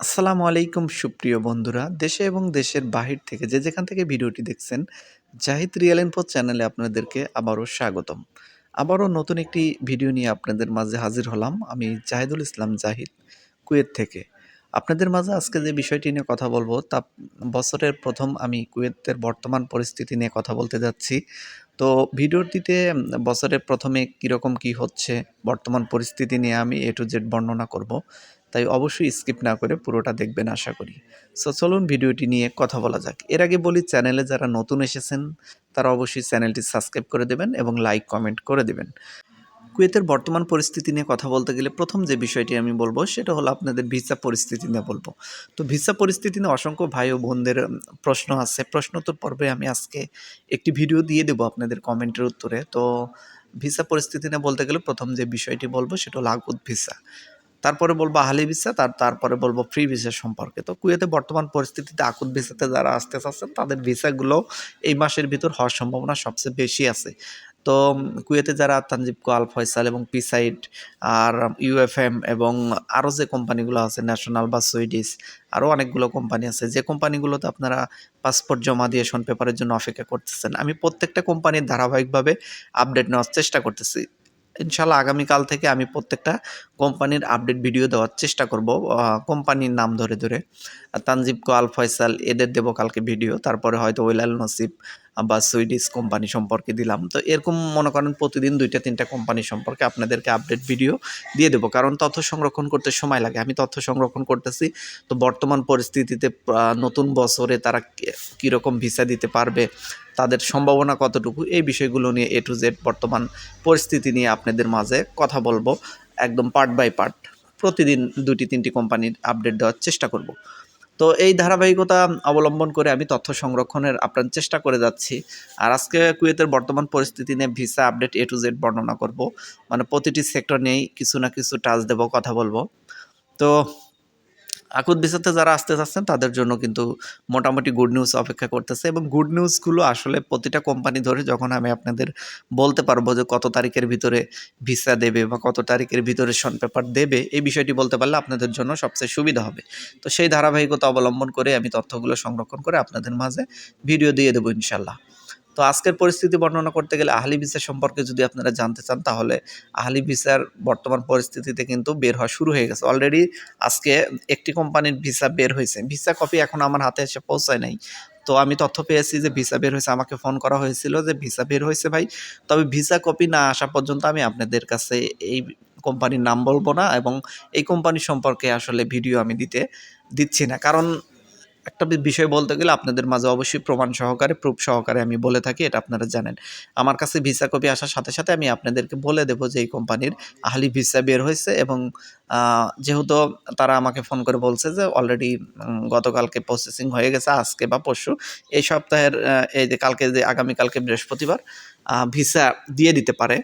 আসসালামু আলাইকুম, সুপ্রিয় বন্ধুরা। দেশে এবং দেশের বাহির থেকে যে যেখান থেকে ভিডিওটি দেখছেন, জাহিদ রিয়েল ইনফো চ্যানেলে আপনাদেরকে আবারও স্বাগতম। আবারও নতুন একটি ভিডিও নিয়ে আপনাদের মাঝে হাজির হলাম। আমি জাহিদুল ইসলাম জাহিদ, কুয়েত থেকে। আপনাদের মাঝে আজকে যে বিষয়টি নিয়ে কথা বলব, তা বছরের প্রথম আমি কুয়েতের বর্তমান পরিস্থিতি নিয়ে কথা বলতে যাচ্ছি। তো ভিডিওটিতে বছরের প্রথমে কীরকম কি হচ্ছে, বর্তমান পরিস্থিতি নিয়ে আমি এ টু জেড বর্ণনা করব। তাই অবশ্যই স্কিপ না করে পুরোটা দেখবেন আশা করি। সো চলুন ভিডিওটি নিয়ে কথা বলা যাক। এর আগে বলি চ্যানেলে যারা নতুন এসেছেন, তারা অবশ্যই চ্যানেলটি সাবস্ক্রাইব করে দেবেন এবং লাইক কমেন্ট করে দেবেন। কুয়েতের বর্তমান পরিস্থিতি নিয়ে কথা বলতে গেলে প্রথম যে বিষয়টি আমি বলব, সেটা হলো আপনাদের ভিসা পরিস্থিতি নিয়ে বলব। তো ভিসা পরিস্থিতি নিয়ে অসংখ্য ভাই ও বোনদের প্রশ্ন আছে। প্রশ্নোত্তর পর্বে আমি আজকে একটি ভিডিও দিয়ে দেবো আপনাদের কমেন্টের উত্তরে। তো ভিসা পরিস্থিতি নিয়ে বলতে গেলে প্রথম যে বিষয়টি বলব, সেটা হলো আগুদ ভিসা তারপরে বলব আহলি ভিসা, তার, তারপরে বলব ফ্রি ভিসা সম্পর্কে। তো কুয়েতে বর্তমান পরিস্থিতিতে আকুদ ভিসাতে যারা আসতে চাচ্ছেন, তাদের ভিসাগুলো এই মাসের ভিতর হওয়ার সম্ভাবনা সবচেয়ে বেশি আছে। তো কুয়েতে যারা তানজিব কোয়াল, ফয়সাল এবং পিসাইড আর ইউএফএম এবং আরও যে কোম্পানিগুলো আছে, ন্যাশনাল বা সুইডিশ আরও অনেকগুলো কোম্পানি আছে, যে কোম্পানিগুলোতে আপনারা পাসপোর্ট জমা দিয়ে শোন পেপারের জন্য অপেক্ষা করতেছেন, আমি প্রত্যেকটা কোম্পানির ধারাবাহিকভাবে আপডেট নেওয়ার চেষ্টা করতেছি। ইনশাল্লাহ আগামীকাল থেকে আমি প্রত্যেকটা কোম্পানির আপডেট ভিডিও দেওয়ার চেষ্টা করব। কোম্পানির নাম ধরে ধরে। তানজিব আল ফয়সাল, এদের দেবো কালকে ভিডিও। তারপরে হয়তো ওয়েলাল নসিব বা সুইডিশ কোম্পানি সম্পর্কে দিলাম। তো এরকম মনে করেন প্রতিদিন দুইটা, তিনটা কোম্পানি সম্পর্কে আপনাদেরকে আপডেট ভিডিও দিয়ে দেবো। কারণ তথ্য সংরক্ষণ করতে সময় লাগে। আমি তথ্য সংরক্ষণ করতেছি। তো বর্তমান পরিস্থিতিতে নতুন বছরে তারা কীরকম ভিসা দিতে পারবে, তাদের সম্ভাবনা কতটুকু, এই বিষয়গুলো নিয়ে এ টু জেড বর্তমান পরিস্থিতি নিয়ে আপনাদের মাঝে কথা বলব। একদম পার্ট বাই পার্ট প্রতিদিন দুটি তিনটি কোম্পানির আপডেট দেওয়ার চেষ্টা করব। তো এই ধারাবাহিকতা অবলম্বন করে আমি তথ্য সংরক্ষণের আপ্রাণ চেষ্টা করে যাচ্ছি। আর আজকে কুয়েতের বর্তমান পরিস্থিতি নিয়ে visa update A to Z বর্ণনা করব। মানে প্রতিটি সেক্টর নিয়েই কিছু না কিছু টাচ দেব, কথা বলব। তো আকুত ভিসাতে যারা আসতে চাচ্ছেন তাদের জন্য কিন্তু মোটামুটি গুড নিউজ অপেক্ষা করতেছে এবং গুড নিউজগুলো আসলে প্রতিটা কোম্পানি ধরে যখন আমি আপনাদের বলতে পারব যে কত তারিখের ভিতরে ভিসা দেবে বা কত তারিখের ভিতরে শন পেপার দেবে, এই বিষয়টি বলতে পারলে আপনাদের জন্য সবচেয়ে সুবিধা হবে। তো সেই ধারাবাহিকতা অবলম্বন করে আমি তথ্যগুলো সংরক্ষণ করে আপনাদের মাঝে ভিডিও দিয়ে দেবো ইনশাল্লাহ তো আজকের পরিস্থিতি বর্ণনা করতে গেলে আহলি ভিসা সম্পর্কে যদি আপনারা জানতে চান, তাহলে আহলি ভিসার বর্তমান পরিস্থিতিতে কিন্তু বের হওয়া শুরু হয়ে গেছে। অলরেডি আজকে একটি কোম্পানির ভিসা বের হয়েছে। ভিসা কপি এখন আমার হাতে এসে পৌঁছায় নাই। তো আমি তথ্য পেয়েছি যে ভিসা বের হয়েছে। আমাকে ফোন করা হয়েছিল যে ভিসা বের হয়েছে ভাই। তবে ভিসা কপি না আসা পর্যন্ত আমি আপনাদের কাছে এই কোম্পানির নাম বলব না এবং এই কোম্পানি সম্পর্কে আসলে ভিডিও আমি দিতে দিচ্ছি না। কারণ একটা বিষয় বলতে গেলে আপনাদের মাঝে অবশ্যই প্রমাণ সহকারে প্রুফ সহকারে আমি বলে থাকি, এটা আপনারা জানেন। আমার কাছে ভিসা কপি আসার সাথে সাথে আমি আপনাদেরকে বলে দেবো যে এই কোম্পানির আহলি ভিসা বের হয়েছে এবং যেহেতু তারা আমাকে ফোন করে বলছে যে অলরেডি গতকালকে প্রসেসিং হয়ে গেছে, আজকে বা পরশু, এই সপ্তাহের এই যে কালকে যে আগামীকালকে বৃহস্পতিবার ভিসা দিয়ে দিতে পারে।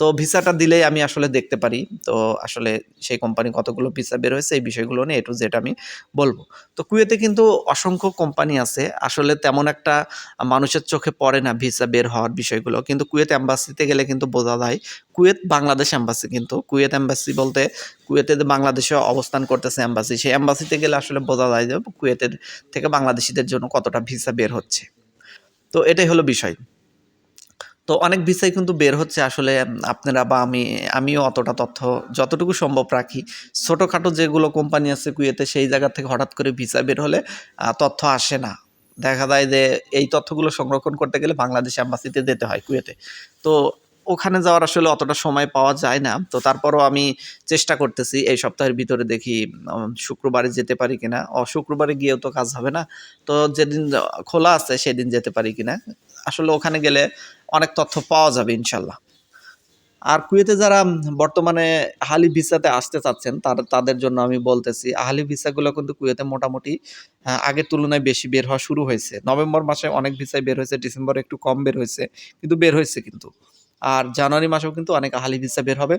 তো ভিসাটা দিলেই আমি আসলে দেখতে পারি। তো আসলে সেই কোম্পানি কতগুলো ভিসা বের হয়েছে এই বিষয়গুলো নিয়ে এটু যেটা আমি বলব। তো কুয়েতে কিন্তু অসংখ্য কোম্পানি আছে। আসলে তেমন একটা মানুষের চোখে পড়ে না ভিসা বের হওয়ার বিষয়গুলো। কিন্তু কুয়েত অ্যাম্বাসিতে গেলে কিন্তু বোঝা যায়, কুয়েত বাংলাদেশ অ্যাম্বাসি কিন্তু। কুয়েত অ্যাম্বাসি বলতে কুয়েতে বাংলাদেশে অবস্থান করতেছে অ্যাম্বাসি সেই অ্যাম্বাসিতে গেলে আসলে বোঝা যায় যে কুয়েতের থেকে বাংলাদেশিদের জন্য কতটা ভিসা বের হচ্ছে। তো এটাই হলো বিষয়। তো অনেক ভিসাই কিন্তু বের হচ্ছে আসলে আপনারা বা আমি, আমিও অতটা তথ্য যতটুকু সম্ভব রাখি। ছোটোখাটো যেগুলো কোম্পানি আছে কুয়েতে, সেই জায়গা থেকে হঠাৎ করে ভিসা বের হলে তথ্য আসে না। দেখা যায় যে এই তথ্যগুলো সংরক্ষণ করতে গেলে বাংলাদেশ অ্যাম্বাসিতে যেতে হয় কুয়েতে। তো ওখানে যাওয়ার আসলে অতটা সময় পাওয়া যায় না। তো তারপরও আমি চেষ্টা করতেছি, এই সপ্তাহের ভিতরে দেখি শুক্রবারে যেতে পারি কিনা। ও শুক্রবারে গিয়েও তো কাজ হবে না। তো যেদিন খোলা আছে, সেদিন যেতে পারি কিনা। আসলে ওখানে গেলে অনেক তথ্য পাওয়া যাবে ইনশাল্লাহ আর কুয়েতে যারা বর্তমানে আহালি ভিসাতে আসতে চাচ্ছেন, তার, তাদের জন্য আমি বলতেছি, আহালি ভিসাগুলো কিন্তু কুয়েতে মোটামুটি আগের তুলনায় বেশি বের হওয়া শুরু হয়েছে। নভেম্বর মাসে অনেক ভিসাই বের হয়েছে, ডিসেম্বরে একটু কম বের হয়েছে, কিন্তু বের হয়েছে কিন্তু। আর জানুয়ারি মাসেও কিন্তু অনেক আহালি ভিসা বের হবে।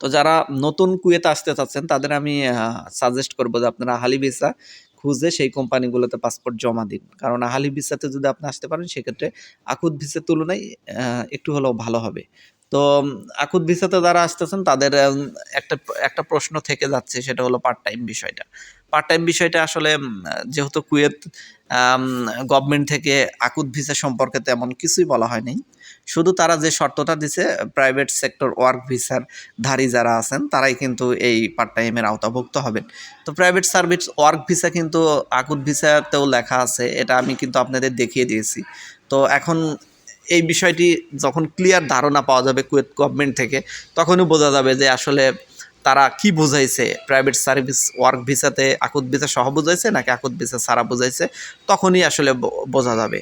তো যারা নতুন কুয়েতে আসতে চাচ্ছেন, তাদের আমি সাজেস্ট করব যে আপনারা আহালি ভিসা খুঁজে সেই কোম্পানিগুলোতে পাসপোর্ট জমা দিন। কারণ আহালি ভিসাতে যদি আপনি আসতে পারেন, সেক্ষেত্রে আকুদ ভিসার তুলনায় একটু হলেও ভালো হবে। তো আকুদ ভিসাতে যারা আসতেছেন, তাদের একটা একটা প্রশ্ন থেকে যাচ্ছে, সেটা হলো পার্ট টাইম বিষয়টা। পার্ট টাইম বিষয়টা আসলে যেহেতু কুয়েত গভর্নমেন্ট থেকে আকুত ভিসা সম্পর্কে তেমন কিছুই বলা হয়নি। শুধু তারা যে শর্তটা দিছে প্রাইভেট সেক্টর ওয়ার্ক ভিসার ধারী যারা আছেন, তারাই কিন্তু এই পার্ট টাইমের আওতাভুক্ত হবেন। তো প্রাইভেট সার্ভিস ওয়ার্ক ভিসা কিন্তু আকুত ভিসাতেও লেখা আছে, এটা আমি কিন্তু আপনাদের দেখিয়ে দিয়েছি। তো এখন এই বিষয়টি যখন ক্লিয়ার ধারণা পাওয়া যাবে কুয়েত গভর্নমেন্ট থেকে, তখনই বোঝা যাবে যে আসলে তারা কি বোঝাইছে? প্রাইভেট সার্ভিস ওয়ার্ক ভিসাতে আকুত ভিসা সহ বোঝাইছে নাকি আকুত ভিসা সারা বোঝাইছে? তখনই আসলে বোঝা যাবে।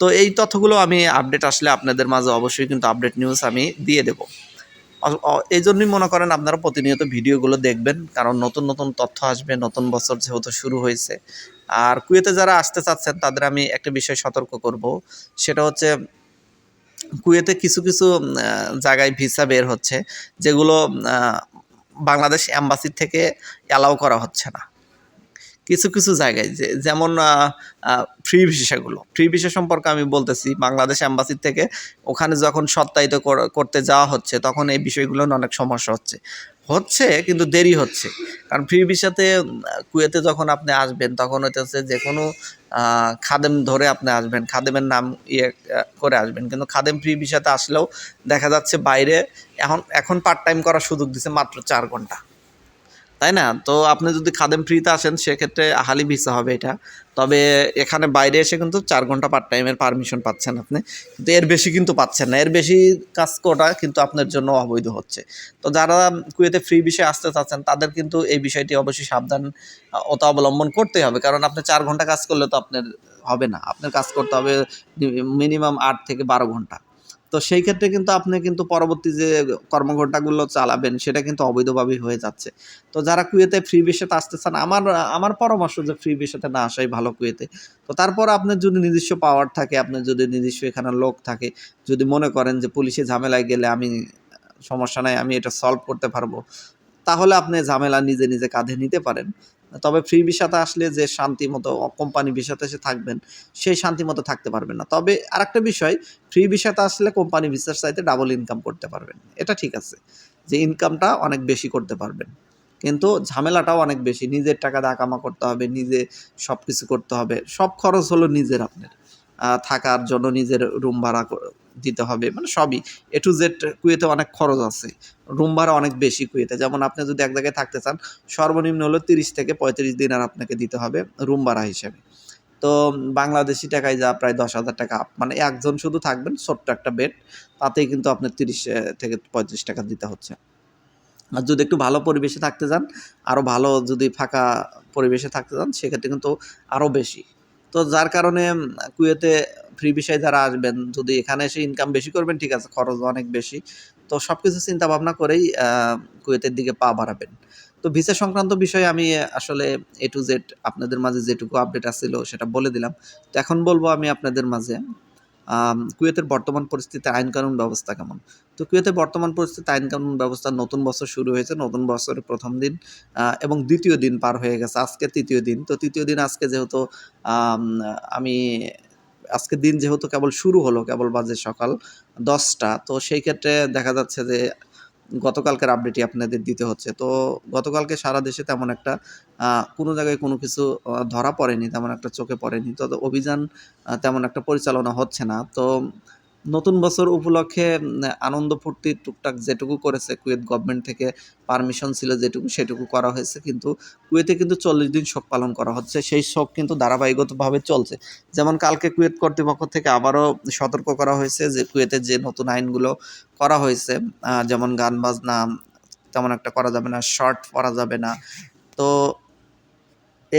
তো এই তথ্যগুলো আমি আপডেট আসলে আপনাদের মাঝে অবশ্যই কিন্তু আপডেট নিউজ আমি দিয়ে দেব। এই জন্যই মনে করেন আপনারা প্রতিনিয়ত ভিডিওগুলো দেখবেন, কারণ নতুন নতুন তথ্য আসবে, নতুন বছর যেহেতু শুরু হয়েছে। আর কুয়েতে যারা আসতে চাচ্ছেন, তাদের আমি একটা বিষয় সতর্ক করব, সেটা হচ্ছে কুয়েতে কিছু কিছু জায়গায় ভিসা বের হচ্ছে, যেগুলো বাংলাদেশ অ্যাম্বাসি থেকে অ্যালাউ করা হচ্ছে না। কিছু কিছু জায়গায় যে, যেমন ফ্রি ভিসাগুলো। ফ্রি ভিসা সম্পর্কে আমি বলতেছি, বাংলাদেশ অ্যাম্বাসির থেকে ওখানে যখন সত্যায়িত করতে যাওয়া হচ্ছে, তখন এই বিষয়গুলো অনেক সমস্যা হচ্ছে। হচ্ছে, কিন্তু দেরি হচ্ছে। কারণ ফ্রি ভিসাতে কুয়েতে যখন আপনি আসবেন, তখন হচ্ছে যে কোনো খাদেম ধরে আপনি আসবেন। খাদেমের নাম ইয়ে করে আসবেন। কিন্তু খাদেম ফ্রি ভিসাতে আসলেও দেখা যাচ্ছে বাইরে, এখন এখন পার্ট টাইম করার সুযোগ দিছে মাত্র চার ঘণ্টা। তাই না? তো আপনি যদি খাদেম ফ্রিতে আসেন, সেক্ষেত্রে আহালি ভিসা হবে এটা। তবে এখানে বাইরে এসে কিন্তু চার ঘণ্টা পার্ট টাইমের পারমিশন পাচ্ছেন আপনি। কিন্তু এর বেশি কিন্তু পাচ্ছেন না। এর বেশি কাজ করা কিন্তু আপনার জন্য অবৈধ হচ্ছে। তো যারা কুয়েতে ফ্রি বিষয়ে আসতে চাচ্ছেন, তাদের কিন্তু এই বিষয়টি অবশ্যই সাবধান অত অবলম্বন করতেই হবে। কারণ আপনি চার ঘণ্টা কাজ করলে তো আপনার হবে না। আপনার কাজ করতে হবে মিনিমাম আট থেকে বারো ঘণ্টা। তো সেই ক্ষেত্রে কিন্তু আপনি কিন্তু পরবর্তী যে কর্মঘণ্টাগুলো চালাবেন, সেটা কিন্তু অবৈধভাবেই হয়ে যাচ্ছে। তো যারা কুয়েতে ফ্রি বিষয়তে আসতে চান, আমার আমার পরামর্শ যে ফ্রি বিষয়তে না আসাই ভালো কুয়েতে। তো তারপর আপনার যদি নিজস্ব পাওয়ার থাকে, আপনার যদি নিজস্ব এখানে লোক থাকে, যদি মনে করেন যে পুলিশে ঝামেলায় গেলে আমি, সমস্যা নাই, আমি এটা সলভ করতে পারব, তাহলে আপনি ঝামেলা নিজে নিজে কাঁধে নিতে পারেন। তবে ফ্রি ভিসাতে আসলে যে শান্তি মতো কোম্পানি ভিসাতে এসে থাকবেন, সেই শান্তি মতো থাকতে পারবেন না। তবে আরেকটা বিষয় ফ্রি ভিসাতে আসলে কোম্পানি ভিসার চাইতে ডাবল ইনকাম করতে পারবেন। এটা ঠিক আছে যে ইনকামটা অনেক বেশি করতে পারবেন। কিন্তু ঝামেলাটাও অনেক বেশি। নিজের টাকা দা কামা করতে হবে, নিজে সব কিছু করতে হবে। সব খরচ হলো নিজের আপনার। থাকার জন্য নিজের রুম ভাড়া দিতে হবে। মানে সবই। এ টু জেড কুয়েতে অনেক খরচ আছে। রুম ভাড়া অনেক বেশি কুয়েতে। যেমন আপনি যদি এক জায়গায় থাকতে চান, সর্বনিম্ন হলো তিরিশ থেকে পঁয়ত্রিশ দিন আর আপনাকে দিতে হবে রুম ভাড়া হিসেবে। তো বাংলাদেশি টাকায় যা প্রায় দশ হাজার টাকা। মানে একজন শুধু থাকবেন, ছোট্ট একটা বেড তাতেই কিন্তু আপনার তিরিশ থেকে পঁয়ত্রিশ টাকা দিতে হচ্ছে। আর যদি একটু ভালো পরিবেশে থাকতে চান আরও ভালো যদি ফাঁকা পরিবেশে থাকতে চান, সেক্ষেত্রে কিন্তু আরও বেশি। তো যার কারণে কুয়েতে ফ্রি বিষয়ে যারা আসবেন, যদি এখানে এসে ইনকাম বেশি করবেন, ঠিক আছে, খরচ অনেক বেশি। তো সব কিছু চিন্তা ভাবনা করেই কুয়েতের দিকে পা বাড়াবেন। তো ভিসা সংক্রান্ত বিষয়ে আমি আসলে এ টু জেড আপনাদের মাঝে যেটুকু আপডেট আসছিল সেটা বলে দিলাম। তো এখন বলব আমি আপনাদের মাঝে কুয়েতের বর্তমান পরিস্থিতি, আইন কানুন ব্যবস্থা কেমন? তো কুয়েতের বর্তমান পরিস্থিতি, আইন কানুন ব্যবস্থা নতুন বছর শুরু হয়েছে, নতুন বছরের প্রথম দিন এবং দ্বিতীয় দিন পার হয়ে গেছে, আজকে তৃতীয় দিন। তো তৃতীয় দিন আজকে যেহেতু আমি আজকে দিন যেহেতু কেবল শুরু হলো, কেবল বাজে সকাল দশটা, তো সেই ক্ষেত্রে দেখা যাচ্ছে যে গতকালকের আপডেটই আপনাদের দিতে হচ্ছে। তো গতকালকে সারা দেশে তেমন একটা কোনো জায়গায় কোনো কিছু ধরা পড়েনি, তেমন একটা চোখে পড়েনি। তো অভিযান তেমন একটা পরিচালনা হচ্ছে না। তো নতুন বছর উপলক্ষে আনন্দ ফুর্তি টুকটাক যেটুকু করেছে কুয়েত গভর্নমেন্ট থেকে পারমিশন ছিল যেটুকু সেটুকু করা হয়েছে, কিন্তু কুয়েতে কিন্তু চল্লিশ দিন শোক পালন করা হচ্ছে। সেই শোক কিন্তু ধারাবাহিকতভাবে চলছে। যেমন কালকে কুয়েত কর্তৃপক্ষ থেকে আবারও সতর্ক করা হয়েছে যে, কুয়েতে যে নতুন আইনগুলো করা হয়েছে যেমন গান বাজনা, তেমন একটা করা যাবে না শর্ট পরা যাবে না। তো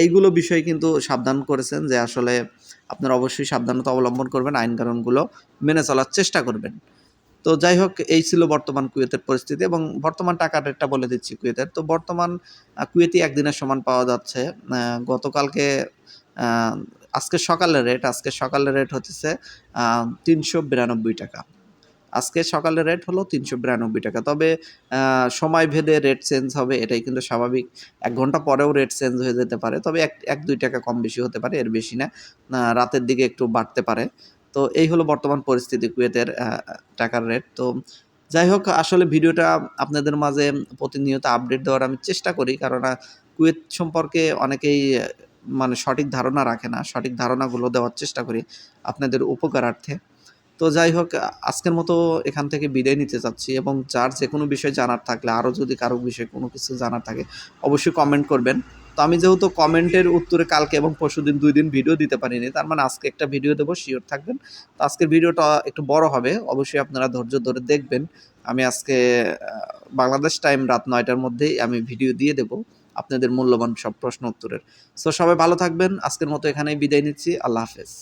এইগুলো বিষয়ে কিন্তু সাবধান করেছেন যে আসলে আপনারা অবশ্যই সাবধানতা অবলম্বন করবেন, আইন কানুনগুলো মেনে চলার চেষ্টা করবেন। তো যাই হোক, এই ছিল বর্তমান কুয়েতের পরিস্থিতি এবং বর্তমান টাকা রেটটা বলে দিচ্ছি কুয়েতের। তো বর্তমান কুয়েতি একদিনের সমান পাওয়া যাচ্ছে। গতকালকে আজকে সকালের রেট, আজকে সকালের রেট হচ্ছে তিনশো বিরানব্বই টাকা। আজকে সকালের রেট হলো তিনশো বিরানব্বই টাকা। তবে সময় ভেদে রেট চেঞ্জ হবে, এটাই কিন্তু স্বাভাবিক। এক ঘণ্টা পরেও রেট চেঞ্জ হয়ে যেতে পারে, তবে এক এক, দুই টাকা কম বেশি হতে পারে, এর বেশি না। রাতের দিকে একটু বাড়তে পারে। তো এই হলো বর্তমান পরিস্থিতি কুয়েতের টাকার রেট তো যাই হোক, আসলে ভিডিওটা আপনাদের মাঝে প্রতিনিয়ত আপডেট দেওয়ার আমি চেষ্টা করি কারণ কুয়েত সম্পর্কে অনেকেই মানে সঠিক ধারণা রাখে না। সঠিক ধারণাগুলো দেওয়ার চেষ্টা করি আপনাদের উপকারার্থে। তো যাই হোক, আজকের মতো এখান থেকে বিদায় নিতে চাচ্ছি এবং যার যে কোনো বিষয় জানার থাকলে, আরও যদি কারও বিষয়ে কোনো কিছু জানার থাকে, অবশ্যই কমেন্ট করবেন। তো আমি যেহেতু কমেন্টের উত্তরে কালকে এবং পরশুদিন দুই দিন ভিডিও দিতে পারিনি। তার মানে আজকে একটা ভিডিও দেবো শিওর থাকবেন। তো আজকের ভিডিওটা একটু বড় হবে। অবশ্যই আপনারা ধৈর্য ধরে দেখবেন। আমি আজকে বাংলাদেশ টাইম রাত নয়টার মধ্যেই আমি ভিডিও দিয়ে দেব আপনাদের মূল্যবান সব প্রশ্ন উত্তরের। সো সবাই ভালো থাকবেন। আজকের মতো এখানেই বিদায় নিচ্ছি। আল্লাহ হাফেজ।